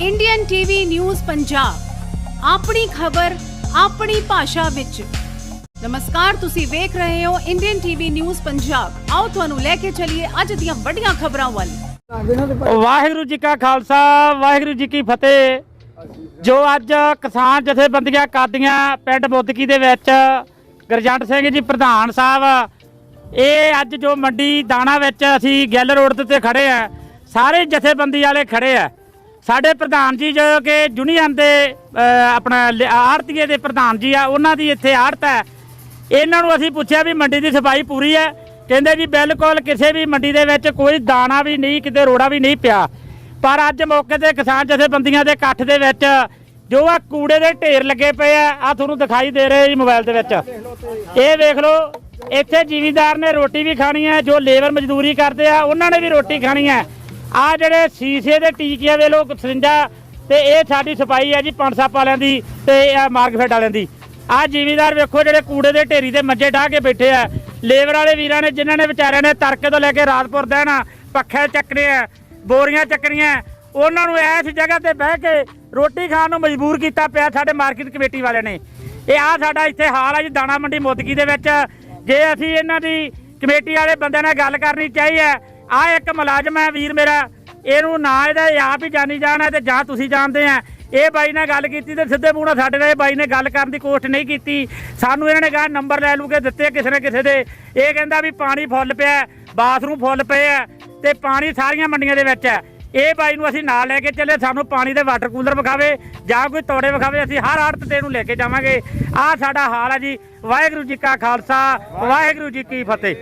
Indian TV news Punjab ਆਪਣੀ ਖਬਰ, ਆਪਣੀ ਭਾਸ਼ਾ ਵਿੱਚ। ਨਮਸਕਾਰ, ਤੁਸੀਂ ਵੇਖ ਰਹੇ ਹੋ ਇੰਡੀਅਨ ਟੀਵੀ ਨਿਊਜ਼ ਪੰਜਾਬ ਆਓ ਤੁਹਾਨੂੰ ਲੈ ਕੇ ਚੱਲੀਏ ਅੱਜ ਦੀਆਂ ਵੱਡੀਆਂ ਖਬਰਾਂ ਵੱਲ। ਵਾਹਿਗੁਰੂ ਜੀ ਕਾ ਖਾਲਸਾ, ਵਾਹਿਗੁਰੂ ਜੀ ਕੀ ਫਤਿਹ। ਜੋ ਅੱਜ ਕਿਸਾਨ ਜਥੇਬੰਦੀਆਂ ਕਾਦੀਆਂ ਪਿੰਡ ਮੁੱਦਕੀ ਦੇ ਵਿੱਚ, ਗਰਜੰਟ ਸਿੰਘ ਜੀ ਪ੍ਰਧਾਨ ਸਾਹਿਬ, ਇਹ ਅੱਜ ਜੋ ਮੰਡੀ ਦਾਣਾ ਵਿੱਚ ਅਸੀਂ ਗੈਲ ਰੋਡ ਦੇ ਖੜੇ ਆ, ਸਾਰੇ ਜਥੇਬੰਦੀ ਵਾਲੇ ਖੜੇ ਆ। ਸਾਡੇ ਪ੍ਰਧਾਨ ਜੀ ਜੋ ਕਿ ਯੂਨੀਅਨ ਦੇ ਅਹ, ਆਪਣਾ ਆੜਤੀਏ ਦੇ ਪ੍ਰਧਾਨ ਜੀ ਆ ਉਹਨਾਂ ਦੀ ਇੱਥੇ ਆੜਤ ਹੈ। ਇਹਨਾਂ ਨੂੰ ਅਸੀਂ ਪੁੱਛਿਆ ਵੀ ਮੰਡੀ ਦੀ ਸਫ਼ਾਈ ਪੂਰੀ ਹੈ। ਕਹਿੰਦੇ ਜੀ ਬਿਲਕੁਲ ਕਿਸੇ ਵੀ ਮੰਡੀ ਦੇ ਵਿੱਚ ਕੋਈ ਦਾਣਾ ਵੀ ਨਹੀਂ ਕਿਤੇ ਰੋੜਾ ਵੀ ਨਹੀਂ ਪਿਆ। ਪਰ ਅੱਜ ਮੌਕੇ ਤੇ ਕਿਸਾਨ ਜਥੇਬੰਦੀਆਂ ਦੇ ਇਕੱਠ ਦੇ ਵਿੱਚ ਜੋ ਆ ਕੂੜੇ ਦੇ ਢੇਰ ਲੱਗੇ ਪਏ ਆ ਆ ਤੁਹਾਨੂੰ ਦਿਖਾਈ ਦੇ ਰਹੇ ਜੀ ਮੋਬਾਈਲ ਦੇ ਵਿੱਚ। ਇਹ ਵੇਖ ਲਓ ਇੱਥੇ ਜ਼ਿਮੀਂਦਾਰ ਨੇ ਰੋਟੀ ਵੀ ਖਾਣੀ ਹੈ ਜੋ ਲੇਬਰ ਮਜ਼ਦੂਰੀ ਕਰਦੇ ਆ ਉਹਨਾਂ ਨੇ ਵੀ ਰੋਟੀ ਖਾਣੀ ਹੈ। ਆ ਜਿਹੜੇ ਸੀਸੇ ਦੇ ਟੀਕਿਆਂ ਦੇ ਲੋਕ ਸਰਿੰਜਾ ਤੇ ਇਹ ਸਾਡੀ ਸਫ਼ਾਈ ਹੈ ਜੀ ਪੰਸਪ ਵਾਲਿਆਂ ਦੀ ਤੇ ਆ ਮਾਰਕਫੈਟ ਵਾਲਿਆਂ ਦੀ। ਆ ਜ਼ਿਮੀਦਾਰ ਵੇਖੋ ਜਿਹੜੇ ਕੂੜੇ ਦੇ ਢੇਰੀ ਤੇ ਮੰਜੇ ਢਾਹ ਕੇ ਬੈਠੇ ਆ। ਲੇਬਰ ਵਾਲੇ ਵੀਰਾਂ ਨੇ ਜਿਨ੍ਹਾਂ ਨੇ ਵਿਚਾਰਿਆਂ ਨੇ ਤਰਕੇ ਤੋਂ ਲੈ ਕੇ ਰਾਤਪੁਰ ਦੇਣਾ, ਪੱਖੇ ਚੱਕਣੇ ਆ, ਬੋਰੀਆਂ ਚੱਕਣੀਆਂ, ਉਹਨਾਂ ਨੂੰ ਇਸ ਜਗ੍ਹਾ ਤੇ ਬਹਿ ਕੇ ਰੋਟੀ ਖਾਣ ਨੂੰ ਮਜਬੂਰ ਕੀਤਾ ਪਿਆ ਸਾਡੇ ਮਾਰਕੀਟ ਕਮੇਟੀ ਵਾਲਿਆਂ ਨੇ। ਇਹ ਆ ਸਾਡਾ ਇੱਥੇ ਹਾਲ ਹੈ ਜੀ ਦਾਣਾ ਮੰਡੀ ਮੁੱਦਕੀ ਦੇ ਵਿੱਚ। ਜੇ ਅਸੀਂ ਇਹਨਾਂ ਦੀ ਕਮੇਟੀ ਵਾਲੇ ਬੰਦਿਆਂ ਨਾਲ ਗੱਲ ਕਰਨੀ ਚਾਹੀ ਹੈ ਆ ਇੱਕ ਮੁਲਾਜ਼ਮ ਹੈ ਵੀਰ ਮੇਰਾ। ਇਹਨੂੰ ਨਾ ਇਹਦਾ ਆਪ ਹੀ ਜਾਣੀ ਜਾਣਾ ਤੇ ਜਾਂ ਤੁਸੀਂ ਜਾਣਦੇ ਆ। ਇਹ ਬਾਈ ਨਾਲ ਗੱਲ ਕੀਤੀ ਤੇ ਸਿੱਧੇ ਮੂੰਹ ਨਾਲ ਸਾਡੇ ਨਾਲ ਇਹ ਬਾਈ ਨੇ ਗੱਲ ਕਰਨ ਦੀ ਕੋਸ਼ਿਸ਼ ਨਹੀਂ ਕੀਤੀ। ਸਾਨੂੰ ਇਹਨਾਂ ਨੇ ਕਹਾ ਨੰਬਰ ਲੈ ਲੂ ਕੇ ਦਿੱਤੇ ਕਿਸੇ ਨਾ ਕਿਸੇ ਦੇ। ਇਹ ਕਹਿੰਦਾ ਵੀ ਪਾਣੀ ਫੁੱਲ ਪਿਆ ਬਾਥਰੂਮ ਫੁੱਲ ਪਏ ਆ ਤੇ ਪਾਣੀ ਸਾਰੀਆਂ ਮੰਡੀਆਂ ਦੇ ਵਿੱਚ ਹੈ। ਇਹ ਬਾਈ ਨੂੰ ਅਸੀਂ ਨਾਲ ਲੈ ਕੇ ਚੱਲੇ ਸਾਨੂੰ ਪਾਣੀ ਦੇ ਵਾਟਰ ਕੂਲਰ ਵਿਖਾਵੇ, ਜਾਂ ਕੋਈ ਤੋੜੇ ਵਿਖਾਵੇ, ਅਸੀਂ ਹਰ ਆੜਤ ਤੇ ਇਹਨੂੰ ਲੈ ਕੇ ਜਾਵਾਂਗੇ। ਆਹ ਸਾਡਾ ਹਾਲ ਹੈ ਜੀ। ਵਾਹਿਗੁਰੂ ਜੀ ਕਾ ਖਾਲਸਾ, ਵਾਹਿਗੁਰੂ ਜੀ ਕੀ ਫਤਿਹ।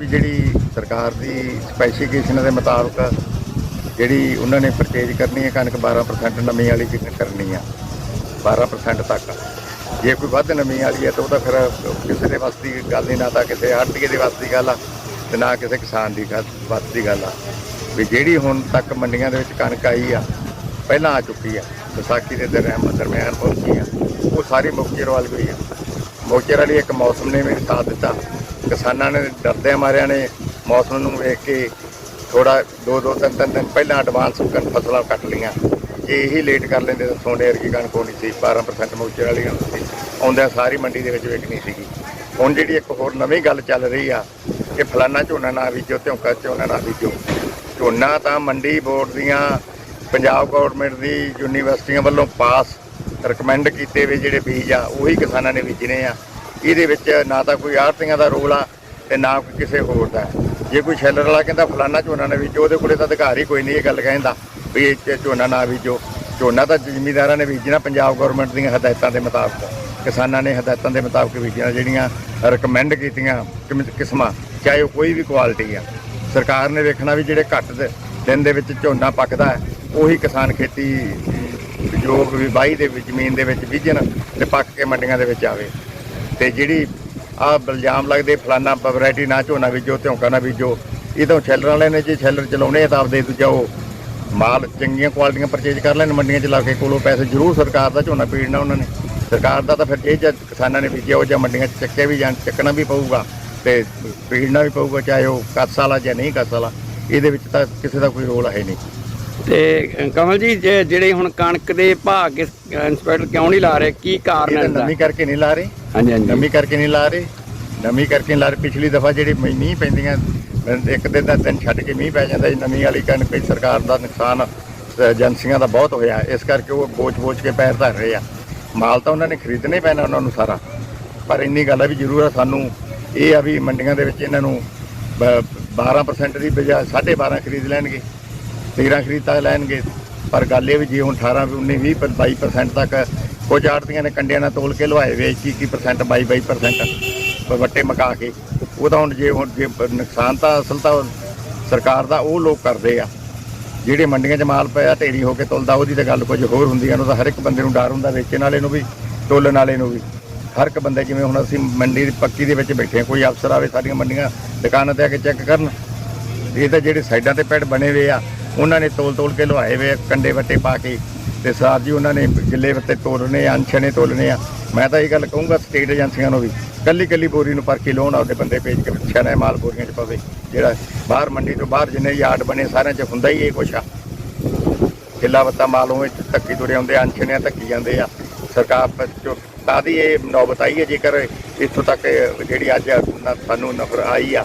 ਵੀ ਜਿਹੜੀ ਸਰਕਾਰ ਦੀ ਸਪੈਸੀਫਿਕੇਸ਼ਨ ਦੇ ਮੁਤਾਬਕ ਜਿਹੜੀ ਉਹਨਾਂ ਨੇ ਪਰਚੇਜ ਕਰਨੀ ਹੈ, ਕਣਕ 12% ਨਮੀ ਵਾਲੀ ਜਿੰਨ ਕਰਨੀ ਆ 12% ਤੱਕ। ਜੇ ਕੋਈ ਵੱਧ ਨਮੀ ਵਾਲੀ ਹੈ ਤਾਂ ਉਹ ਤਾਂ ਫਿਰ ਕਿਸੇ ਦੇ ਵੱਸ ਦੀ ਗੱਲ ਨਹੀਂ, ਨਾ ਤਾਂ ਕਿਸੇ ਆੜਤੀਏ ਦੇ ਵੱਸ ਦੀ ਗੱਲ ਆ ਤੇ ਨਾ ਕਿਸੇ ਕਿਸਾਨ ਦੀ ਗੱਲ- ਦੀ ਗੱਲ ਆ। ਵੀ ਜਿਹੜੀ ਹੁਣ ਤੱਕ ਮੰਡੀਆਂ ਦੇ ਵਿੱਚ ਕਣਕ ਆਈ ਆ, ਪਹਿਲਾਂ ਆ ਚੁੱਕੀ ਆ, ਵਿਸਾਖੀ ਦੇ ਦਰਮਿਆਨ ਦਰਮਿਆਨ ਪਹੁੰਚੀ ਆ, ਉਹ ਸਾਰੀ ਮੁਕਤੀ ਰਵਾਲ ਹੋਈ ਆ। ਮੋਚਰ ਵਾਲੀ ਇੱਕ ਮੌਸਮ ਨੇ ਵੀ ਸਾਥ ਦਿੱਤਾ। ਕਿਸਾਨਾਂ ਨੇ ਡਰਦਿਆਂ ਮਾਰਿਆਂ ਨੇ ਮੌਸਮ ਨੂੰ ਵੇਖ ਕੇ ਥੋੜਾ ਦੋ ਦੋ, ਤਿੰਨ ਤਿੰਨ ਦਿਨ ਪਹਿਲਾਂ ਐਡਵਾਂਸ ਕਣ ਫਸਲਾਂ ਕੱਟ ਲੀਆਂ ਜੇ ਇਹੀ ਲੇਟ ਕਰ ਲੈਂਦੇ ਤਾਂ ਸੋਨੇ ਵਰਗੀ ਕਣਕ ਹੋਣੀ ਸੀ 12% ਮੋਚੇ ਵਾਲੀ ਹੋਣੀ ਸੀ। ਆਉਂਦਿਆਂ ਸਾਰੀ ਮੰਡੀ ਦੇ ਵਿੱਚ ਵੇਚਣੀ ਸੀਗੀ। ਹੁਣ ਜਿਹੜੀ ਇੱਕ ਹੋਰ ਨਵੀਂ ਗੱਲ ਚੱਲ ਰਹੀ ਆ ਕਿ ਫਲਾਨਾ ਝੋਨਾ ਨਾ ਬੀਜੋ, ਧਿਉਂਕਾ ਝੋਨਾ ਨਾ ਬੀਜੋ। ਝੋਨਾ ਤਾਂ ਮੰਡੀ ਬੋਰਡ ਦੀਆਂ, ਪੰਜਾਬ ਗਵਰਨਮੈਂਟ ਦੀ, ਯੂਨੀਵਰਸਿਟੀਆਂ ਵੱਲੋਂ ਪਾਸ ਰეკਮੈਂਡ ਕੀਤੇ ਵੇ ਜਿਹੜੇ ਬੀਜ ਆ, ਉਹੀ ਕਿਸਾਨਾਂ ਨੇ ਬੀਜਣੇ ਆ। ਇਹਦੇ ਵਿੱਚ ਨਾ ਤਾਂ ਕੋਈ ਆੜਤੀਆਂ ਦਾ ਰੋਲ ਆ ਤੇ ਨਾ ਕੋਈ ਕਿਸੇ ਹੋਰ ਦਾ। ਜੇ ਕੋਈ ਸ਼ੈਲਰ ਵਾਲਾ ਕਹਿੰਦਾ ਫਲਾਨਾ ਝੋਨਾ ਨਾ ਬੀਜੋ, ਉਹਦੇ ਕੋਲੇ ਤਾਂ ਅਧਿਕਾਰ ਹੀ ਕੋਈ ਨਹੀਂ ਇਹ ਗੱਲ ਕਹਿੰਦਾ ਵੀ ਇਹ 'ਚ ਝੋਨਾ ਨਾ ਬੀਜੋ। ਝੋਨਾ ਤਾਂ ਜ਼ਿਮੀਂਦਾਰਾਂ ਨੇ ਬੀਜਣਾ ਪੰਜਾਬ ਗਵਰਨਮੈਂਟ ਦੀਆਂ ਹਦਾਇਤਾਂ ਦੇ ਮੁਤਾਬਕ। ਕਿਸਾਨਾਂ ਨੇ ਹਦਾਇਤਾਂ ਦੇ ਮੁਤਾਬਕ ਬੀਜਣਾ ਜਿਹੜੀਆਂ ਰეკਮੈਂਡ ਕੀਤੀਆਂ ਕਿਮ- ਕਿਸਮਾਂ, ਚਾਹੇ ਉਹ ਕੋਈ ਵੀ ਕੁਆਲਿਟੀ ਆ। ਸਰਕਾਰ ਨੇ ਵੇਖਣਾ ਵੀ ਜਿਹੜੇ ਘੱਟ ਦਿਨ ਦੇ ਵਿੱਚ ਝੋਨਾ ਪੱਕਦਾ ਉਹੀ ਕਿਸਾਨ ਖੇਤੀ ਜੋ ਵੀ ਵਾਹੀ ਦੇ ਵਿੱਚ ਜ਼ਮੀਨ ਦੇ ਵਿੱਚ ਬੀਜਣ ਤੇ ਪੱਕ ਕੇ ਮੰਡੀਆਂ ਦੇ ਵਿੱਚ ਆਵੇ। ਤੇ ਜਿਹੜੀ ਆ ਬਲਜਾਮ ਲੱਗਦੇ ਫਲਾਨਾ ਵੈਰਾਈਟੀ ਨਾ ਝੋਨਾ ਬੀਜੋ ਧੌਂਕਾ ਨਾ ਬੀਜੋ ਇਹ ਤਾਂ ਛੈਲਰ ਵਾਲੇ ਨੇ ਜੇ ਛੈਲਰ ਚਲਾਉਣੇ ਆ ਤਾਂ ਆਪਦੇ ਦੂਜਾ ਉਹ ਮਾਲ ਚੰਗੀਆਂ ਕੁਆਲਿਟੀਆਂ ਪਰਚੇਜ ਕਰ ਲੈਣ ਮੰਡੀਆਂ 'ਚ ਲਾ ਕੇ ਕੋਲੋਂ ਪੈਸੇ ਜ਼ਰੂਰ ਸਰਕਾਰ ਦਾ ਝੋਨਾ ਪੀੜਨਾ ਉਹਨਾਂ ਨੇ। ਸਰਕਾਰ ਦਾ ਤਾਂ ਫਿਰ ਜੇ ਜਦ ਕਿਸਾਨਾਂ ਨੇ ਬੀਜਿਆ ਉਹ ਜਾਂ ਮੰਡੀਆਂ 'ਚ ਚੱਕਿਆ ਵੀ ਜਾਣ ਚੱਕਣਾ ਵੀ ਪਊਗਾ ਤੇ ਪੀੜਨਾ ਵੀ ਪਊਗਾ ਚਾਹੇ ਉਹ ਕੱਸ ਵਾਲਾ ਜਾਂ ਨਹੀਂ ਕੱਸ ਵਾਲਾ ਇਹਦੇ ਵਿੱਚ ਤਾਂ ਕਿਸੇ ਦਾ ਕੋਈ ਰੋਲ ਹੈ ਨਹੀਂ। ਤੇ ਕਮਲ ਜੀ ਜੇ- ਜਿਹੜੇ ਹੁਣ ਕਣਕ ਦੇ ਭਾਅ ਕਿਸ ਇੰਸਪੈਕਟਰ ਕਿਉਂ ਨਹੀਂ ਲਾ ਰਹੇ? ਕੀ ਕਾਰਨ ਇਹ ਹੈ ਨਵੀਂ ਕਰਕੇ ਨਹੀਂ ਲਾ ਰਹੇ। ਹਾਂਜੀ ਹਾਂਜੀ। ਨਵੀਂ ਕਰਕੇ ਨਹੀਂ ਲਾ ਰਹੇ। ਨਵੀਂ ਕਰਕੇ ਲਾ ਰਹੇ। ਪਿਛਲੀ ਦਫਾ ਜਿਹੜੇ ਮੀਂਹ ਪੈਂਦੀਆਂ ਇੱਕ ਦਿਨ ਦਾ ਦਿਨ ਛੱਡ ਕੇ ਮੀਂਹ ਪੈ ਜਾਂਦਾ ਜੀ ਨਵੀਂ ਵਾਲੀ ਕਣਕ ਵਿੱਚ ਸਰਕਾਰ ਦਾ ਨੁਕਸਾਨ ਏਜੰਸੀਆਂ ਦਾ ਬਹੁਤ ਹੋਇਆ। ਇਸ ਕਰਕੇ ਉਹ ਬੋਝ ਬੋਝ ਕੇ ਪੈਰ ਧਰ ਰਹੇ ਆ। ਮਾਲ ਤਾਂ ਉਹਨਾਂ ਨੇ ਖਰੀਦਣਾ ਹੀ ਪੈਣਾ ਉਹਨਾਂ ਨੂੰ ਸਾਰਾ। ਪਰ ਇੰਨੀ ਗੱਲ ਆ ਵੀ ਜ਼ਰੂਰ ਆ ਸਾਨੂੰ ਇਹ ਆ ਵੀ ਮੰਡੀਆਂ ਦੇ ਵਿੱਚ ਇਹਨਾਂ ਨੂੰ ਬ- 12% ਦੀ ਬਜਾਏ 12.5 ਖਰੀਦ ਲੈਣਗੇ 13 ਖਰੀਦ ਤੱਕ ਲੈਣਗੇ। ਪਰ ਗੱਲ ਇਹ ਵੀ ਜੇ ਹੁਣ 18 19 20 22% ਤੱਕ ਕੁਝ ਆੜਤੀਆਂ ਨੇ ਕੰਡਿਆਂ ਨਾਲ ਤੋਲ ਕੇ ਲਵਾਏ ਵੇ 21 21% 22 22% ਵੱਟੇ ਮਕਾ ਕੇ। ਉਹਦਾ ਹੁਣ ਜੇ ਹੁਣ ਜੇ ਨੁਕਸਾਨ ਤਾਂ ਅਸਲ ਤਾਂ ਸਰਕਾਰ ਦਾ ਉਹ ਲੋਕ ਕਰਦੇ ਆ। ਜਿਹੜੇ ਮੰਡੀਆਂ 'ਚ ਮਾਲ ਪਿਆ, ਢੇਰੀ ਹੋ ਕੇ ਤੁਲਦਾ, ਉਹਦੀ ਤਾਂ ਗੱਲ ਕੁਝ ਹੋਰ ਹੁੰਦੀ ਆ। ਉਹਦਾ ਹਰ ਇੱਕ ਬੰਦੇ ਨੂੰ ਡਰ ਹੁੰਦਾ ਵੇਚਣ ਵਾਲੇ ਨੂੰ ਵੀ, ਤੋਲਣ ਵਾਲੇ ਨੂੰ ਵੀ। ਹਰ ਇੱਕ ਬੰਦੇ ਜਿਵੇਂ ਹੁਣ ਅਸੀਂ ਮੰਡੀ ਦੀ ਪੱਕੀ ਦੇ ਵਿੱਚ ਬੈਠੇ ਹਾਂ ਕੋਈ ਅਫਸਰ ਆਵੇ ਸਾਡੀਆਂ ਮੰਡੀਆਂ ਦੁਕਾਨਾਂ ਤੇ ਆ ਕੇ ਚੈੱਕ ਕਰਨ। ਇਹ ਤਾਂ ਜਿਹੜੇ ਸਾਈਡਾਂ ਤੇ ਪੈੜ ਬਣੇ ਹੋਏ ਆ, ਉਹਨਾਂ ਨੇ ਤੋਲ ਤੋਲ ਕੇ ਲਵਾਏ ਹੋਏ ਕੰਡੇ ਵੱਟੇ ਪਾ ਕੇ। ਤੇ ਸਾਰ ਜੀ ਉਹਨਾਂ ਨੇ ਗਿੱਲੇ ਤੋਲਣੇ ਆ ਅੰਛਣੇ ਤੋਲਣੇ ਆ। ਮੈਂ ਤਾਂ ਇਹ ਗੱਲ ਕਹੂੰਗਾ ਸਟੇਟ ਏਜੰਸੀਆਂ ਨੂੰ ਵੀ ਕੱਲੀ ਕੱਲੀ ਬੋਰੀ ਨੂੰ ਪਰਖੀ ਲਾਉਣ ਆਪਦੇ ਬੰਦੇ ਭੇਜ ਕੇ ਨਾ ਮਾਲ ਬੋਰੀਆਂ 'ਚ ਪਵੇ। ਜਿਹੜਾ ਬਾਹਰ ਮੰਡੀ ਤੋਂ ਬਾਹਰ ਜਿੰਨੇ ਯਾਰਡ ਬਣੇ ਸਾਰਿਆਂ 'ਚ ਹੁੰਦਾ ਹੀ ਇਹ ਕੁਛ ਆ। ਕਿੱਲਾ ਵੱਤਾ ਮਾਲ ਉਵੇਂ ਧੱਕੀ ਤੁਰੇ ਆਉਂਦੇ ਆ, ਅੰਛਣੇ ਧੱਕੀ ਜਾਂਦੇ ਆ। ਸਰਕਾਰ ਚੋ ਕਾਦੀ ਇਹ ਨੌਬਤ ਆਈ ਹੈ ਜੇਕਰ ਇੱਥੋਂ ਤੱਕ ਜਿਹੜੀ ਅੱਜ ਸਾਨੂੰ ਨਫਰ ਆਈ ਆ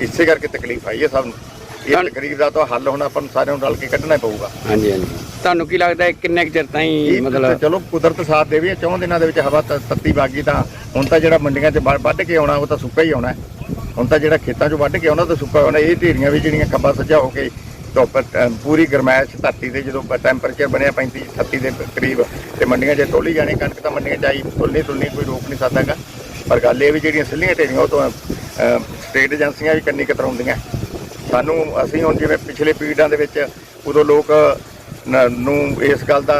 ਇਸੇ ਕਰਕੇ ਤਕਲੀਫ ਆਈ ਹੈ ਸਭ ਨੂੰ। ਇਹ ਤਕਲੀਫ ਦਾ ਤਾਂ ਹੱਲ ਹੁਣ ਆਪਾਂ ਨੂੰ ਸਾਰਿਆਂ ਨੂੰ ਰਲ ਕੇ ਕੱਢਣਾ ਪਊਗਾ। ਹਾਂਜੀ ਹਾਂਜੀ। ਤੁਹਾਨੂੰ ਕੀ ਲੱਗਦਾ ਹੈ ਕਿੰਨੇ ਕੁ ਚਿਰ ਤਾਈਂ ਮਤਲਬ ਚਲੋ ਕੁਦਰਤ ਸਾਥ ਦੇਵੇ ਚੌਂ ਦਿਨਾਂ ਦੇ ਵਿੱਚ ਹਵਾ ਤ- ਤੱਤੀ ਬਾਗੀ ਤਾਂ ਹੁਣ ਤਾਂ ਜਿਹੜਾ ਮੰਡੀਆਂ 'ਚ ਵ- ਵੱਢ ਕੇ ਆਉਣਾ ਉਹ ਤਾਂ ਸੁੱਕਾ ਹੀ ਆਉਣਾ ਹੈ। ਹੁਣ ਤਾਂ ਜਿਹੜਾ ਖੇਤਾਂ 'ਚ ਵੱਢ ਕੇ ਆਉਣਾ ਉਹ ਤਾਂ ਸੁੱਕਾ ਆਉਣਾ ਇਹ ਢੇਰੀਆਂ ਵੀ ਜਿਹੜੀਆਂ ਖੱਬਾ ਸੱਜਾ ਹੋ ਕੇ ਧੁੱਪ ਅ, ਪੂਰੀ ਗਰਮੈਸ਼ ਧਰਤੀ ਦੇ ਜਦੋਂ ਟੈਂਪਰੇਚਰ ਬਣਿਆ 35 38 ਦੇ ਕਰੀਬ ਤੇ ਮੰਡੀਆਂ 'ਚ ਤੋਲੀ ਜਾਣੀ ਕਣਕ ਤਾਂ ਮੰਡੀਆਂ 'ਚ ਆਈ ਤੁਲਨੀ ਤੁਲਨੀ ਕੋਈ ਰੋਕ ਨਹੀਂ ਸਕਦਾਗਾ ਪਰ ਗੱਲ ਇਹ ਵੀ ਜਿਹੜੀਆਂ ਸਿੱਲੀਆਂ ਢੇਰੀਆਂ ਉਹ ਤੋਂ ਸਟੇਟ ਏਜੰਸੀਆਂ ਵੀ ਕੰਨੀ ਕਤਰਾਉਂਦੀਆਂ। ਸਾਨੂੰ ਅਸੀਂ ਹੁਣ ਜਿਵੇਂ ਪਿਛਲੇ ਪੀੜ੍ਹੀਆਂ ਦੇ ਵਿੱਚ ਉਦੋਂ ਲੋਕ ਨ- ਇਸ ਗੱਲ ਦਾ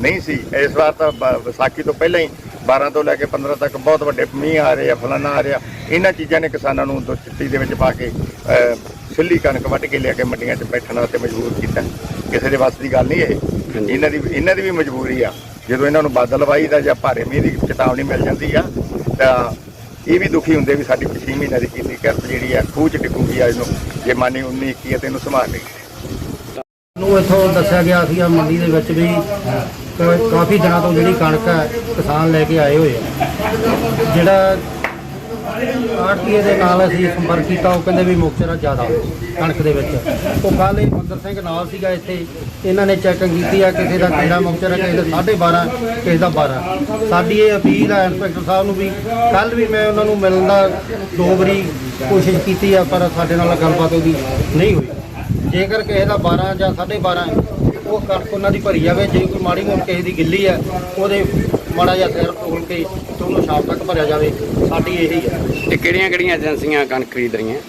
ਨਹੀਂ ਸੀ। ਇਸ ਵਾਰ ਤਾਂ ਵਿਸਾਖੀ ਤੋਂ ਪਹਿਲਾਂ ਹੀ 12 ਤੋਂ ਲੈ ਕੇ 15 ਤੱਕ ਬਹੁਤ ਵੱਡੇ ਮੀਂਹ ਆ ਰਹੇ ਆ ਫਲਾਨਾ ਆ ਰਿਹਾ ਇਹਨਾਂ ਚੀਜ਼ਾਂ ਨੇ ਕਿਸਾਨਾਂ ਨੂੰ ਦੋ ਚਿੱਟੀ ਦੇ ਵਿੱਚ ਪਾ ਕੇ ਸਿੱਲੀ ਕਣਕ ਵੱਢ ਕੇ ਲਿਆ ਕੇ ਮੰਡੀਆਂ 'ਚ ਬੈਠਣ ਵਾਸਤੇ ਮਜਬੂਰ ਕੀਤਾ। ਕਿਸੇ ਦੇ ਵੱਸ ਦੀ ਗੱਲ ਨਹੀਂ ਇਹ। ਇਹਨਾਂ ਦੀ ਇਹਨਾਂ ਦੀ ਵੀ ਮਜਬੂਰੀ ਆ। ਜਦੋਂ ਇਹਨਾਂ ਨੂੰ ਬਾਦਲਵਾਈ ਦਾ ਜਾਂ ਭਾਰੇ ਮੀਂਹ ਦੀ ਚੇਤਾਵਨੀ ਮਿਲ ਜਾਂਦੀ ਆ ਤਾਂ ਇਹ ਵੀ ਦੁਖੀ ਹੁੰਦੇ ਵੀ ਸਾਡੀ ਪਿਛਲੀ ਮਹੀਨੇ ਦੀ ਕੀਤੀ ਕਿਰਤ ਜਿਹੜੀ ਆ ਖੂਹ 'ਚ ਡਿੱਗੂਗੀ ਆ ਇਹਨੂੰ। ਜੇ ਮਾਨੀ 19 21 ਆ ਤੇ ਇਹਨੂੰ ਸੰਭਾਲ ਲਈ। ਨੂੰ ਇੱਥੋਂ ਦੱਸਿਆ ਗਿਆ ਸੀ ਆ ਮੰਡੀ ਦੇ ਵਿੱਚ ਵੀ ਕ- ਕਾਫੀ ਦਿਨਾਂ ਤੋਂ ਜਿਹੜੀ ਕਣਕ ਹੈ, ਕਿਸਾਨ ਲੈ ਕੇ ਆਏ ਹੋਏ ਆ। ਜਿਹੜਾ ਆੜਤੀਏ ਦੇ ਨਾਲ ਅਸੀਂ ਸੰਪਰਕ ਕੀਤਾ, ਉਹ ਕਹਿੰਦੇ ਵੀ ਮੁਕਤਰਾ ਜ਼ਿਆਦਾ, ਕਣਕ ਦੇ ਵਿੱਚ। ਉਹ ਕੱਲ ਇਹ ਮੰਦਰ ਸਿੰਘ ਨਾਲ ਸੀਗਾ ਇੱਥੇ, ਇਹਨਾਂ ਨੇ ਚੈਕਿੰਗ ਕੀਤੀ ਆ, ਕਿਸੇ ਦਾ ਕਿਹੜਾ ਮੁਕਤਰਾ ਕਿਸੇ ਦਾ 12.5 ਕਿਸੇ ਦਾ 12 ਸਾਡੀ ਇਹ ਅਪੀਲ ਆ, ਇੰਸਪੈਕਟਰ ਸਾਹਿਬ ਨੂੰ ਵੀ ਕੱਲ ਵੀ ਮੈਂ ਉਹਨਾਂ ਨੂੰ ਮਿਲਣ ਦਾ ਦੋ ਵਾਰੀ ਕੋਸ਼ਿਸ਼ ਕੀਤੀ ਆ, ਪਰ ਸਾਡੇ ਨਾਲ ਗੱਲਬਾਤ ਉਹਦੀ ਨਹੀਂ ਹੋਈ। ਜੇਕਰ ਕਿਸੇ ਦਾ 12 ਜਾਂ 12.5 ਉਹ ਕਣਕ ਉਹਨਾਂ ਦੀ ਭਰੀ ਜਾਵੇ। ਜੇ ਕੋਈ ਮਾੜੀ ਮੋਟੀ ਕਿਸੇ ਦੀ ਗਿੱਲੀ ਹੈ ਉਹਦੇ ਮਾੜਾ ਜਿਹਾ ਸਿਰ ਤੋਲ ਕੇ ਤੇ ਉਹਨੂੰ ਸ਼ਾਮ ਤੱਕ ਭਰਿਆ ਜਾਵੇ। ਸਾਡੀ ਇਹੀ ਹੈ। ਤੇ ਕਿਹੜੀਆਂ ਕਿਹੜੀਆਂ ਏਜੰਸੀਆਂ ਕਣਕ ਖਰੀਦ ਰਹੀਆਂ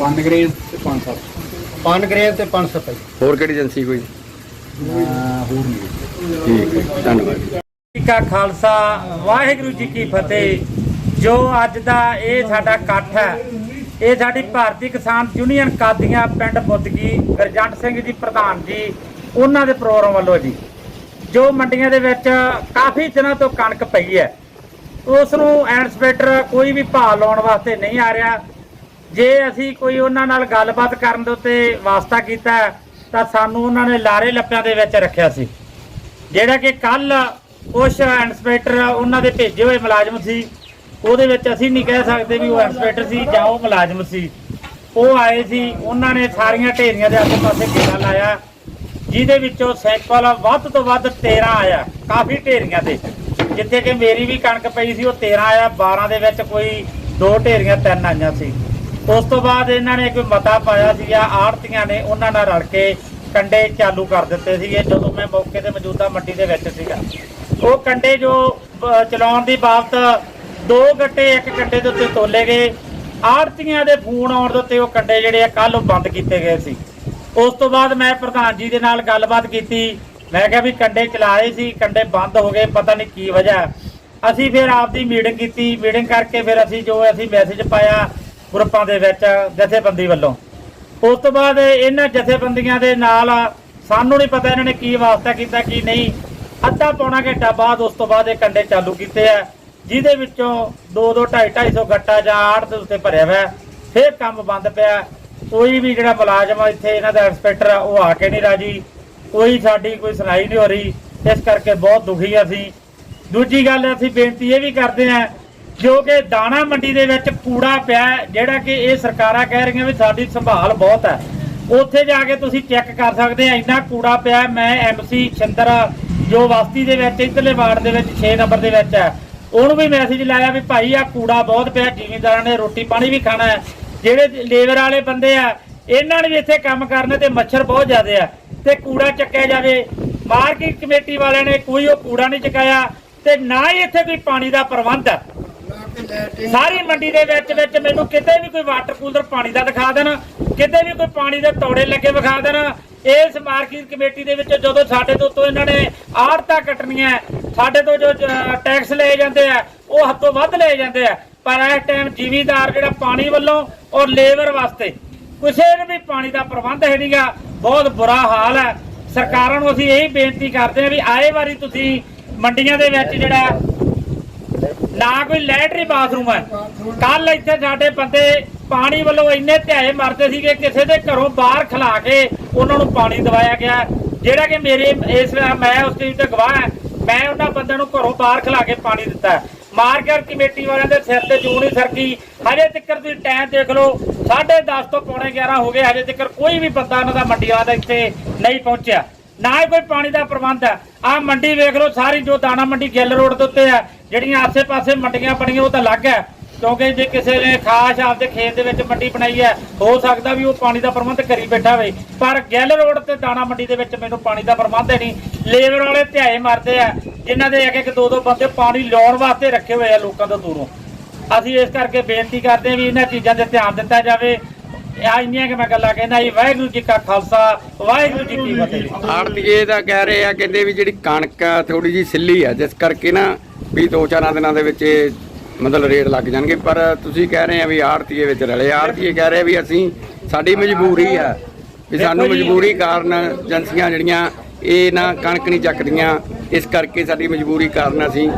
ਵਨ ਗ੍ਰੇਡ ਤੇ 500 ਪਨ ਗ੍ਰੇਡ ਤੇ 500 ਰੁਪਏ ਹੋਰ ਕਿਹੜੀ ਏਜੰਸੀ ਕੋਈ? ਹੋਰ ਨਹੀਂ। ਠੀਕ ਹੈ ਧੰਨਵਾਦ। ਜੀ ਕਾ ਖਾਲਸਾ ਵਾਹਿਗੁਰੂ ਜੀ ਕੀ ਫਤਿਹ। ਜੋ ਅੱਜ ਦਾ ਇਹ ਸਾਡਾ ਇਕੱਠ ਹੈ ਇਹ ਸਾਡੀ ਭਾਰਤੀ ਕਿਸਾਨ ਯੂਨੀਅਨ ਕਾਦੀਆਂ ਪਿੰਡ ਬੁੱਧਗੀ, ਗਰਜੰਟ ਸਿੰਘ ਜੀ ਪ੍ਰਧਾਨ ਜੀ, ਉਹਨਾਂ ਦੇ ਪ੍ਰੋਗਰਾਮ ਵੱਲੋਂ ਜੀ। ਜੋ ਮੰਡੀਆਂ ਦੇ ਵਿੱਚ ਕਾਫੀ ਦਿਨਾਂ ਤੋਂ ਕਣਕ ਪਈ ਹੈ। ਉਸ ਨੂੰ ਇੰਸਪੈਕਟਰ ਕੋਈ ਵੀ ਭਾਅ ਲਾਉਣ ਵਾਸਤੇ ਨਹੀਂ ਆ ਰਿਹਾ। ਜੇ ਅਸੀਂ ਕੋਈ ਉਹਨਾਂ ਨਾਲ ਗੱਲਬਾਤ ਕਰਨ ਦੇ ਉੱਤੇ ਵਾਸਤਾ ਕੀਤਾ, ਤਾਂ ਸਾਨੂੰ ਉਹਨਾਂ ਨੇ ਲਾਰੇ ਲੱਪਿਆਂ ਦੇ ਵਿੱਚ ਰੱਖਿਆ ਸੀ। ਜਿਹੜਾ ਕਿ ਕੱਲ ਉਸ ਇੰਸਪੈਕਟਰ ਉਹਨਾਂ ਦੇ ਭੇਜੇ ਹੋਏ ਮੁਲਾਜ਼ਮ ਸੀ ਉਹਦੇ ਵਿੱਚ ਅਸੀਂ ਨਹੀਂ ਕਹਿ ਸਕਦੇ ਵੀ ਉਹ ਇੰਸਪੈਕਟਰ ਸੀ ਜਾਂ ਉਹ ਮੁਲਾਜ਼ਮ ਸੀ। ਉਹ ਆਏ ਸੀ, ਉਹਨਾਂ ਨੇ ਸਾਰੀਆਂ ਢੇਰੀਆਂ ਦੇ ਆਸੇ-ਪਾਸੇ ਘੇਰਾ ਲਾਇਆ, ਜਿਹਦੇ ਵਿੱਚੋਂ ਸੈਂਪਲ ਵੱਧ ਤੋਂ ਵੱਧ 13 ਆਇਆ, ਕਾਫੀ ਢੇਰੀਆਂ ਤੇ। ਜਿੱਥੇ ਕਿ ਮੇਰੀ ਵੀ ਕਣਕ ਪਈ ਸੀ, ਉਹ 13 ਆਇਆ 12 ਦੇ ਵਿੱਚ ਕੋਈ ਦੋ ਢੇਰੀਆਂ, ਤਿੰਨ ਆਈਆਂ ਸੀ। ਉਸ ਤੋਂ ਬਾਅਦ ਇਹਨਾਂ ਨੇ ਕੋਈ ਮਤਾ ਪਾਇਆ ਸੀਗਾ ਆੜਤੀਆਂ ਨੇ ਉਹਨਾਂ ਨਾਲ ਰਲ ਕੇ ਕੰਡੇ ਚਾਲੂ ਕਰ ਦਿੱਤੇ ਸੀਗੇ, ਜਦੋਂ ਮੈਂ ਮੌਕੇ ਤੇ ਮੌਜੂਦਾ ਮੰਡੀ ਦੇ ਵਿੱਚ ਸੀਗਾ। ਉਹ ਕੰਡੇ ਜੋ ਚਲਾਉਣ ਦੀ ਬਾਬਤ ਦੋ ਗੱਟੇ, ਇੱਕ ਕੰਡੇ ਦੇ ਉੱਤੇ ਤੋਲੇ ਗਏ। ਆੜਤੀਆਂ ਦੇ ਫੋਨ ਆਉਣ ਦੇ ਉੱਤੇ ਉਹ ਕੰਡੇ ਜਿਹੜੇ ਆ ਕੱਲ ਬੰਦ ਕੀਤੇ ਗਏ ਸੀ। ਉਸ ਤੋਂ ਬਾਅਦ ਮੈਂ ਪ੍ਰਧਾਨ ਜੀ ਦੇ ਨਾਲ ਗੱਲਬਾਤ ਕੀਤੀ। ਮੈਂ ਕਿਹਾ ਵੀ ਕੰਡੇ ਚਲਾਏ ਸੀ, ਕੰਡੇ ਬੰਦ ਹੋ ਗਏ, ਪਤਾ ਨਹੀਂ ਕੀ ਵਜ੍ਹਾ। ਅਸੀਂ ਫਿਰ ਆਪਦੀ ਮੀਟਿੰਗ ਕੀਤੀ। ਮੀਟਿੰਗ ਕਰਕੇ ਫਿਰ ਅਸੀਂ ਜੋ ਅਸੀਂ ਮੈਸੇਜ ਪਾਇਆ ਗਰੁੱਪਾਂ ਦੇ ਵਿੱਚ, ਜਥੇਬੰਦੀ ਵੱਲੋਂ। ਉਸ ਤੋਂ ਬਾਅਦ ਇਹਨਾਂ ਜਥੇਬੰਦੀਆਂ ਦੇ ਨਾਲ ਸਾਨੂੰ ਨਹੀਂ ਪਤਾ ਇਹਨਾਂ ਨੇ ਕੀ ਵਾਸਤਾ ਕੀਤਾ, ਕੀ ਨਹੀਂ। ਅੱਧਾ ਪੌਣਾ ਘੰਟਾ ਬਾਅਦ ਉਸ ਤੋਂ ਬਾਅਦ ਇਹ ਕੰਡੇ ਚਾਲੂ ਕੀਤੇ ਆ। ਜਿਹਦੇ ਵਿੱਚੋਂ 2 2 2.5 250 ਗੱਟਾ ਜਾਂ ਆੜ ਦੇ ਉੱਤੇ ਭਰਿਆ ਹੋਇਆ ਹੈ। ਫਿਰ ਕੰਮ ਬੰਦ ਪਿਆ ਕੋਈ ਵੀ ਜਿਹੜਾ ਮੁਲਾਜ਼ਮ ਆ, ਇੱਥੇ ਇਹਨਾਂ ਦਾ ਇੰਸਪੈਕਟਰ ਆ, ਉਹ ਆ ਕੇ ਨਹੀਂ ਰਾਜੀ। ਕੋਈ ਸਾਡੀ ਕੋਈ ਸੁਣਾਈ ਨਹੀਂ ਹੋ ਰਹੀ। ਇਸ ਕਰਕੇ ਬਹੁਤ ਦੁਖੀ ਅਸੀਂ। ਦੂਜੀ ਗੱਲ ਅਸੀਂ ਬੇਨਤੀ ਇਹ ਵੀ ਕਰਦੇ ਆ ਜੋ ਕਿ ਦਾਣਾ ਮੰਡੀ ਦੇ ਵਿੱਚ ਕੂੜਾ ਪਿਆ ਜਿਹੜਾ ਕਿ ਇਹ ਸਰਕਾਰਾਂ ਕਹਿ ਰਹੀਆਂ ਵੀ ਸਾਡੀ ਸੰਭਾਲ ਬਹੁਤ ਹੈ। ਉੱਥੇ ਜਾ ਕੇ ਤੁਸੀਂ ਚੈੱਕ ਕਰ ਸਕਦੇ ਆ ਇੰਨਾ ਕੂੜਾ ਪਿਆ ਮੈਂ ਐਮਸੀ ਛਿੰਦਰ ਜੋ ਬਸਤੀ ਦੇ ਵਿੱਚ, ਇਧਰਲੇ ਵਾਰਡ ਦੇ ਵਿੱਚ 6 ਨੰਬਰ ਦੇ ਵਿੱਚ ਹੈ। ਉਹਨੂੰ ਵੀ ਮੈਸੇਜ ਲਾਇਆ ਵੀ ਭਾਈ ਆ ਕੂੜਾ ਬਹੁਤ ਪਿਆ, ਜ਼ਿਮੀਂਦਾਰਾਂ ਨੇ ਰੋਟੀ ਪਾਣੀ ਵੀ ਖਾਣਾ ਹੈ। ਜਿਹੜੇ ਲੇਬਰ ਵਾਲੇ ਬੰਦੇ ਆ, ਇਹਨਾਂ ਨੇ ਵੀ ਇੱਥੇ ਕੰਮ ਕਰਨੇ ਤੇ ਮੱਛਰ ਬਹੁਤ ਜ਼ਿਆਦੇ ਆ। ਤੇ ਕੂੜਾ ਚੱਕਿਆ ਜਾਵੇ। ਮਾਰਕੀਟ ਕਮੇਟੀ ਵਾਲਿਆਂ ਨੇ ਕੋਈ ਉਹ ਕੂੜਾ ਨਹੀਂ ਚੁਕਾਇਆ ਤੇ ਨਾ ਹੀ ਇੱਥੇ ਕੋਈ ਪਾਣੀ ਦਾ ਪ੍ਰਬੰਧ ਹੈ ਸਾਰੀ ਮੰਡੀ ਦੇ ਵਿੱਚ ਵਿੱਚ ਮੈਨੂੰ ਕਿਤੇ ਵੀ ਕੋਈ ਵਾਟਰ ਕੂਲਰ ਪਾਣੀ ਦਾ ਦਿਖਾ ਦੇਣ, ਕਿਤੇ ਵੀ ਕੋਈ ਪਾਣੀ ਦੇ ਤੋੜੇ ਲੱਗੇ ਵਿਖਾ ਦੇਣ। ਇਸ ਮਾਰਕੀਟ ਕਮੇਟੀ ਦੇ ਵਿੱਚ ਜਦੋਂ ਸਾਡੇ ਤੋਂ ਤੋਂ ਇਹਨਾਂ ਨੇ ਆੜਤਾ ਕੱਟਣੀਆਂ ਸਾਡੇ ਤੋਂ ਜੋ ਟੈਕਸ ਲਏ ਜਾਂਦੇ ਆ, ਉਹ ਹੱਥੋਂ ਵੱਧ ਲਏ ਜਾਂਦੇ ਆ। ਪਰ ਇਸ ਟਾਈਮ ਜ਼ਿਮੀਦਾਰ ਜਿਹੜਾ ਪਾਣੀ ਵੱਲੋਂ ਔਰ ਲੇਬਰ ਵਾਸਤੇ ਕਿਸੇ ਨੂੰ ਵੀ ਪਾਣੀ ਦਾ ਪ੍ਰਬੰਧ ਹੈ ਨਹੀਂਗਾ ਬਹੁਤ ਬੁਰਾ ਹਾਲ ਹੈ। ਸਰਕਾਰਾਂ ਨੂੰ ਅਸੀਂ ਇਹੀ ਬੇਨਤੀ ਕਰਦੇ ਹਾਂ ਵੀ ਆਏ ਵਾਰੀ ਤੁਸੀਂ ਮੰਡੀਆਂ ਦੇ ਵਿੱਚ ਜਿਹੜਾ ਨਾ ਕੋਈ ਲੈਟਰੀ ਬਾਥਰੂਮ ਹੈ ਕੱਲ ਇੱਥੇ ਸਾਡੇ ਬੰਦੇ ਪਾਣੀ ਵੱਲੋਂ ਇੰਨੇ ਧਿਆਏ ਮਰਦੇ ਸੀਗੇ, ਕਿਸੇ ਦੇ ਘਰੋਂ ਬਾਹਰ ਖਲਾ ਕੇ ਉਹਨਾਂ ਨੂੰ ਪਾਣੀ ਦਵਾਇਆ ਗਿਆ। ਜਿਹੜਾ ਕਿ ਮੇਰੇ, ਇਸ ਮੈਂ ਉਸ ਚੀਜ਼ ਤੇ ਗਵਾਹ ਹਾਂ। ਮੈਂ ਉਹਨਾਂ ਬੰਦਿਆਂ ਨੂੰ ਘਰੋਂ ਬਾਹਰ ਖਲਾ ਕੇ ਪਾਣੀ ਦਿੱਤਾ ਹੈ। ਮਾਰਕੀਟ ਕਮੇਟੀ ਵਾਲਿਆਂ ਦੇ ਸਿਰ ਤੇ ਜੂੰ ਨਹੀਂ ਸਰਕੀ। ਹਜੇ ਤੱਕ ਤੁਸੀਂ ਟਾਈਮ ਦੇਖ ਲਓ 10:30 ਤੋਂ ਪੌਣੇ 11 ਹੋ ਗਏ, ਹਜੇ ਤੱਕ ਕੋਈ ਵੀ ਬੰਦਾ ਉਹਨਾਂ ਦਾ ਮੰਡੀਆਂ ਵਾਲਾ ਇੱਥੇ ਨਹੀਂ ਪਹੁੰਚਿਆ। ਨਾ ਹੀ ਕੋਈ ਪਾਣੀ ਦਾ ਪ੍ਰਬੰਧ ਹੈ। ਆ ਮੰਡੀ ਵੇਖ ਲਓ, ਸਾਰੀ ਜੋ ਦਾਣਾ ਮੰਡੀ ਗਿੱਲ ਰੋਡ ਦੇ ਉੱਤੇ ਹੈ, ਜਿਹੜੀਆਂ ਆਸੇ-ਪਾਸੇ ਮੰਡੀਆਂ ਬਣੀਆਂ, ਉਹ ਤਾਂ ਅਲੱਗ ਹੈ। ਕਿਉਂਕਿ ਜੇ ਕਿਸੇ ਨੇ ਖਾਸ ਆਪਦੇ ਖੇਤ ਦੇ ਵਿੱਚ ਮੰਡੀ ਬਣਾਈ ਹੈ, ਹੋ ਸਕਦਾ ਵੀ ਉਹ ਪਾਣੀ ਦਾ ਪ੍ਰਬੰਧ ਕਰੀ ਬੈਠਾ ਹੋਵੇ। ਪਰ ਗਿੱਲ ਰੋਡ ਤੇ ਦਾਣਾ ਮੰਡੀ ਦੇ ਵਿੱਚ ਮੈਨੂੰ ਪਾਣੀ ਦਾ ਪ੍ਰਬੰਧ ਹੈ ਨਹੀਂ। ਲੇਬਰ ਵਾਲੇ ਧਿਆਏ ਮਾਰਦੇ ਆ, ਜਿਨ੍ਹਾਂ ਦੇ ਇੱਕ ਇੱਕ ਦੋ ਦੋ ਬੰਦੇ ਪਾਣੀ ਲਾਉਣ ਵਾਸਤੇ ਰੱਖੇ ਹੋਏ ਆ ਲੋਕਾਂ ਤੋਂ ਦੂਰੋਂ। ਅਸੀਂ ਇਸ ਕਰਕੇ ਬੇਨਤੀ ਕਰਦੇ ਵੀ ਇਹਨਾਂ ਚੀਜ਼ਾਂ ਤੇ ਧਿਆਨ ਦਿੱਤਾ ਜਾਵੇ। ਆ ਇੰਨੀਆਂ ਕਿ ਮੈਂ ਗੱਲਾਂ ਕਹਿੰਦਾ ਜੀ, ਵਾਹਿਗੁਰੂ ਜੀ ਕਾ ਖਾਲਸਾ, ਵਾਹਿਗੁਰੂ ਜੀ ਕੀ ਫਤਿਹ। ਆੜਤੀਏ ਦਾ ਕਹਿ ਰਹੇ ਆ, ਕਹਿੰਦੇ ਵੀ ਜਿਹੜੀ ਕਣਕ ਆ ਥੋੜੀ ਜੀ ਸਿੱਲੀ ਆ, ਜਿਸ ਕਰਕੇ ਨਾ ਵੀ ਦੋ ਚਾਰਾਂ ਦਿਨਾਂ ਦੇ ਵਿੱਚ ਇਹ ਮਤਲਬ ਰੇਟ ਲੱਗ ਜਾਣਗੇ ਪਰ ਤੁਸੀਂ ਕਹਿ ਰਹੇ ਆ ਵੀ ਆੜਤੀਏ ਵਿੱਚ ਰਲੇ। ਆੜਤੀਏ ਕਹਿ ਰਹੇ ਵੀ ਅਸੀਂ ਸਾਡੀ ਮਜਬੂਰੀ ਆ ਵੀ ਸਾਨੂੰ ਮਜਬੂਰੀ ਕਾਰਨ ਏਜੰਸੀਆਂ ਜਿਹੜੀਆਂ ਇਹ ਨਾ ਕਣਕ ਨਹੀਂ ਚੱਕਦੀਆਂ ਇਸ ਕਰਕੇ ਸਾਡੀ ਮਜਬੂਰੀ ਕਾਰਨ ਅਸੀਂ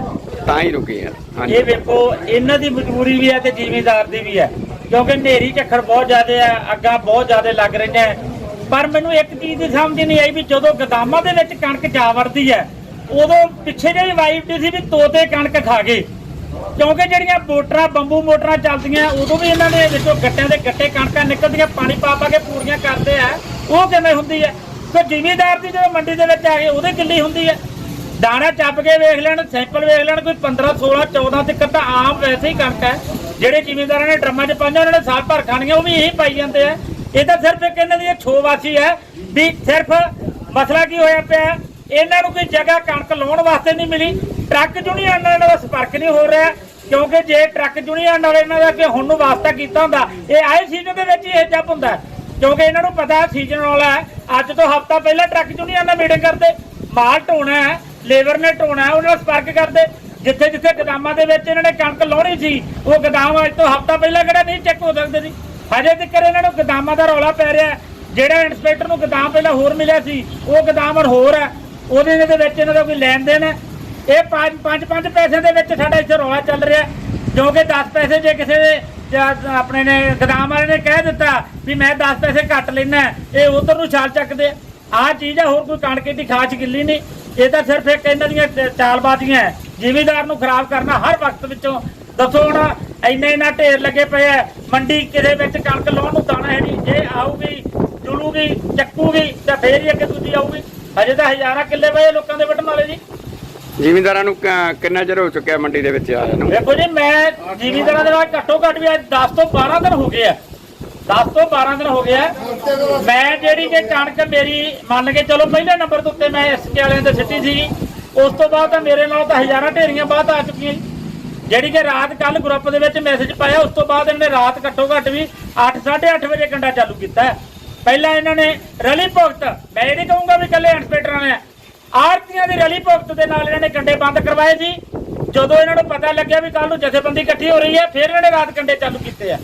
ਤਾਂ ਹੀ ਰੁਕੇ ਆ। ਹਾਂਜੀ। ਇਹ ਵੇਖੋ ਇਹਨਾਂ ਦੀ ਮਜਬੂਰੀ ਵੀ ਹੈ ਤੇ ਜ਼ਿਮੀਂਦਾਰ ਦੀ ਵੀ ਹੈ। ਕਿਉਂਕਿ ਹਨੇਰੀ ਝੱਖੜ ਬਹੁਤ ਜ਼ਿਆਦਾ ਹੈ ਅੱਗਾ ਬਹੁਤ ਜ਼ਿਆਦਾ ਲੱਗ ਰਹੀਆਂ। ਪਰ ਮੈਨੂੰ ਇੱਕ ਚੀਜ਼ ਦੀ ਸਮਝ ਨਹੀਂ ਆਈ ਵੀ ਜਦੋਂ ਗਦਾਮਾਂ ਦੇ ਵਿੱਚ ਕਣਕ ਜਾ ਵੜਦੀ ਹੈ ਉਦੋਂ ਪਿੱਛੇ ਜਿਹੜੀ ਵਾਈਫ ਸੀ ਵੀ ਤੋਤੇ ਕਣਕ ਖਾ ਗਏ। ਕਿਉਂਕਿ ਜਿਹੜੀਆਂ ਮੋਟਰਾਂ, ਬੰਬੂ ਮੋਟਰਾਂ ਚੱਲਦੀਆਂ, ਉਦੋਂ ਵੀ ਇਹਨਾਂ ਦੇ ਵਿੱਚੋਂ ਗੱਟਿਆਂ ਦੇ ਗੱਟੇ ਕਣਕਾਂ ਨਿਕਲਦੀਆਂ, ਪਾਣੀ ਪਾ ਪਾ ਕੇ ਪੂਰੀਆਂ ਕਰਦੇ ਆ, ਉਹ ਕਿਵੇਂ ਹੁੰਦੀ ਹੈ ਤੇ ਜ਼ਿਮੀਦਾਰ ਦੀ ਜਦੋਂ ਮੰਡੀ ਦੇ ਵਿੱਚ ਆ ਗਏ ਉਹਦੇ ਕਿੱਲੀ ਹੁੰਦੀ ਹੈ ਦਾਣਾ ਚੱਪ ਕੇ ਵੇਖ ਲੈਣ, ਸੈਂਪਲ ਵੇਖ ਲੈਣ, ਕੋਈ 15 16 14 ਤੱਕ ਤਾਂ ਆਮ ਵੈਸੇ ਹੀ ਕਣਕ ਹੈ। ਜਿਹੜੇ ਜ਼ਿਮੀਦਾਰਾਂ ਨੇ ਡਰਮਾਂ 'ਚ ਪਾਈਆਂ, ਉਹਨਾਂ ਨੇ ਸਾਲ ਭਰ ਖਾਣੀਆਂ, ਉਹ ਵੀ ਇਹੀ ਪਾਈ ਜਾਂਦੇ ਆ। ਇਹ ਤਾਂ ਸਿਰਫ ਇੱਕ ਇਹਨਾਂ ਦੀ ਇਹ ਛੋਵਾਸੀ ਹੈ ਵੀ ਸਿਰਫ ਮਸਲਾ ਕੀ ਹੋਇਆ ਪਿਆ? ਇਹਨਾਂ ਨੂੰ ਕੋਈ ਜਗ੍ਹਾ ਕਣਕ ਲਾਉਣ ਵਾਸਤੇ ਨਹੀਂ ਮਿਲੀ। ਟਰੱਕ ਯੂਨੀਅਨ ਨਾਲ ਇਹਨਾਂ ਦਾ ਸੰਪਰਕ ਨਹੀਂ ਹੋ ਰਿਹਾ। ਕਿਉਂਕਿ ਜੇ ਟਰੱਕ ਯੂਨੀਅਨ ਨਾਲ ਇਹਨਾਂ ਦਾ ਕਿ ਹੁਣ ਨੂੰ ਵਾਸਤਾ ਕੀਤਾ ਹੁੰਦਾ, ਇਹ ਆਏ ਸੀਜ਼ਨ ਦੇ ਵਿੱਚ ਹੀ ਇਹ ਜੱਪ ਹੁੰਦਾ ਕਿਉਂਕਿ ਇਹਨਾਂ ਨੂੰ ਪਤਾ ਸੀਜ਼ਨ ਵਾਲਾ ਹੈ, ਅੱਜ ਤੋਂ ਹਫਤਾ ਪਹਿਲਾਂ ਟਰੱਕ ਯੂਨੀਅਨ ਨਾਲ ਮੀਟਿੰਗ ਕਰਦੇ, ਮਾਲ ਢੋਣਾ ਹੈ ਲੇਬਰ ਨੇ ਢੋਣਾ ਹੈ, ਉਹਨਾਂ ਨਾਲ ਸੰਪਰਕ ਕਰਦੇ। ਜਿੱਥੇ ਜਿੱਥੇ ਗਦਾਮਾਂ ਦੇ ਵਿੱਚ ਇਹਨਾਂ ਨੇ ਕਣਕ ਲਾਉਣੀ ਸੀ, ਉਹ ਗਦਾਮ ਅੱਜ ਤੋਂ ਹਫਤਾ ਪਹਿਲਾਂ ਕਿਹੜਾ ਨਹੀਂ ਚੈੱਕ ਹੋ ਸਕਦੇ ਸੀ ਹਜੇ ਤੱਕ ਇਹਨਾਂ ਨੂੰ ਗਦਾਮਾਂ ਦਾ ਰੌਲਾ ਪੈ ਰਿਹਾ ਜਿਹੜਾ ਇੰਸਪੈਕਟਰ ਨੂੰ ਗਦਾਮ ਪਹਿਲਾਂ ਹੋਰ ਮਿਲਿਆ ਸੀ, ਉਹ ਗਦਾਮ ਹੋਰ ਹੈ। ਉਹਦੇ ਦੇ ਵਿੱਚ ਇਹਨਾਂ ਦਾ ਕੋਈ ਲੈਣ ਦੇਣ ਹੈ। ਇਹ ਪੰਜ ਪੰਜ ਪੰਜ ਪੈਸੇ ਦੇ ਵਿੱਚ ਸਾਡਾ ਇੱਥੇ ਰੌਲਾ ਚੱਲ ਰਿਹਾ। ਜੋ ਕਿ 10 ਪੈਸੇ ਜੇ ਕਿਸੇ ਦੇ ਆਪਣੇ ਨੇ ਗਦਾਮ ਵਾਲੇ ਨੇ ਕਹਿ ਦਿੱਤਾ ਵੀ ਮੈਂ 10 ਪੈਸੇ ਘੱਟ ਲੈਣਾ ਇਹ ਉਧਰ ਨੂੰ ਛਾਲ ਚੱਕਦੇ ਆ। ਆਹ ਚੀਜ਼ ਆ, ਹੋਰ ਕੋਈ ਕਣਕ ਦੀ ਖਾਸ ਗਿੱਲੀ ਨਹੀਂ। ਇਹ ਤਾਂ ਸਿਰਫ ਇੱਕ ਇਹਨਾਂ ਦੀਆਂ ਚ- ਚਾਲਬਾਜ਼ੀਆਂ ਜ਼ਿਮੀਦਾਰ ਨੂੰ ਖਰਾਬ ਕਰਨਾ ਹਰ ਵਕਤ ਵਿੱਚੋਂ। ਦੱਸੋ ਹੁਣ, ਇੰਨੇ ਇੰਨਾ ਢੇਰ ਲੱਗੇ ਪਏ ਆ, ਮੰਡੀ ਕਿਦੇ ਵਿੱਚ ਕਣਕ ਲਾਉਣ ਨੂੰ ਦਾਣਾ ਹੈ ਨਹੀਂ। ਜੇ ਆਊਗੀ ਜੁਲੂਗੀ ਚੱਕੂਗੀ, ਤਾਂ ਫੇਰ ਹੀ ਅੱਗੇ ਦੂਜੀ ਆਊਗੀ। ਹਜੇ ਤਾਂ ਹਜ਼ਾਰਾਂ ਕਿੱਲੇ ਪਏ ਲੋਕਾਂ ਦੇ ਵੱਢਣ ਵਾਲੇ ਜੀ। ਜ਼ਿਮੀਂਦਾਰਾਂ ਨੂੰ ਕ- ਕਿੰਨਾ ਚਿਰ ਹੋ ਚੁੱਕਿਆ ਮੰਡੀ ਦੇ ਵਿੱਚ ਆਇਆ ਨੂੰ? ਵੇਖੋ ਜੀ, ਮੈਂ ਜ਼ਿਮੀਂਦਾਰਾਂ ਦੇ ਨਾਲ ਘੱਟੋ ਘੱਟ ਵੀ ਅੱਜ 10 ਤੋਂ 12 ਦਿਨ ਹੋ ਗਏ ਆ। 10 ਤੋਂ 12 ਦਿਨ ਹੋ ਗਏ ਆ। ਮੈਂ ਜਿਹੜੀ ਕਿ ਕਣਕ ਮੇਰੀ ਮੰਨ ਕੇ ਚਲੋ ਪਹਿਲੇ ਨੰਬਰ ਦੇ ਉੱਤੇ ਮੈਂ ਐਸਕੇ ਵਾਲਿਆਂ ਦੇ ਸਿੱਟੀ ਸੀ ਉਸ ਤੋਂ ਬਾਅਦ ਤਾਂ ਮੇਰੇ ਨਾਲ ਤਾਂ ਹਜ਼ਾਰਾਂ ਢੇਰੀਆਂ ਬਾਅਦ ਆ ਚੁੱਕੀਆਂ ਜੀ। ਜਿਹੜੀ ਕਿ ਰਾਤ ਕੱਲ ਗਰੁੱਪ ਦੇ ਵਿੱਚ ਮੈਸੇਜ ਪਾਇਆ, ਉਸ ਤੋਂ ਬਾਅਦ ਇਹਨਾਂ ਨੇ ਰਾਤ ਘੱਟੋ ਘੱਟ ਵੀ 8 8:30 ਵਜੇ ਕੰਡਾ ਚਾਲੂ ਕੀਤਾ। ਹੈ। ਪਹਿਲਾਂ ਇਹਨਾਂ ਨੇ ਰਲੀ ਭੁਗਤ, ਮੈਂ ਇਹ ਨਹੀਂ ਕਹੂੰਗਾ ਵੀ ਇਕੱਲੇ ਇੰਸਪੈਕਟਰਾਂ ਨੇ ਆਰਤੀਆਂ ਦੀ ਰਲੀ ਭੁਗਤ ਦੇ ਨਾਲ ਇਹਨਾਂ ਨੇ ਕੰਡੇ ਬੰਦ ਕਰਵਾਏ ਸੀ ਜਦੋਂ ਇਹਨਾਂ ਨੂੰ ਪਤਾ ਲੱਗਿਆ ਵੀ ਕੱਲ ਨੂੰ ਜਥੇਬੰਦੀ ਇਕੱਠੀ ਹੋ ਰਹੀ ਹੈ, ਫਿਰ ਇਹਨਾਂ ਨੇ ਰਾਤ ਕੰਡੇ ਚਾਲੂ ਕੀਤੇ ਆ।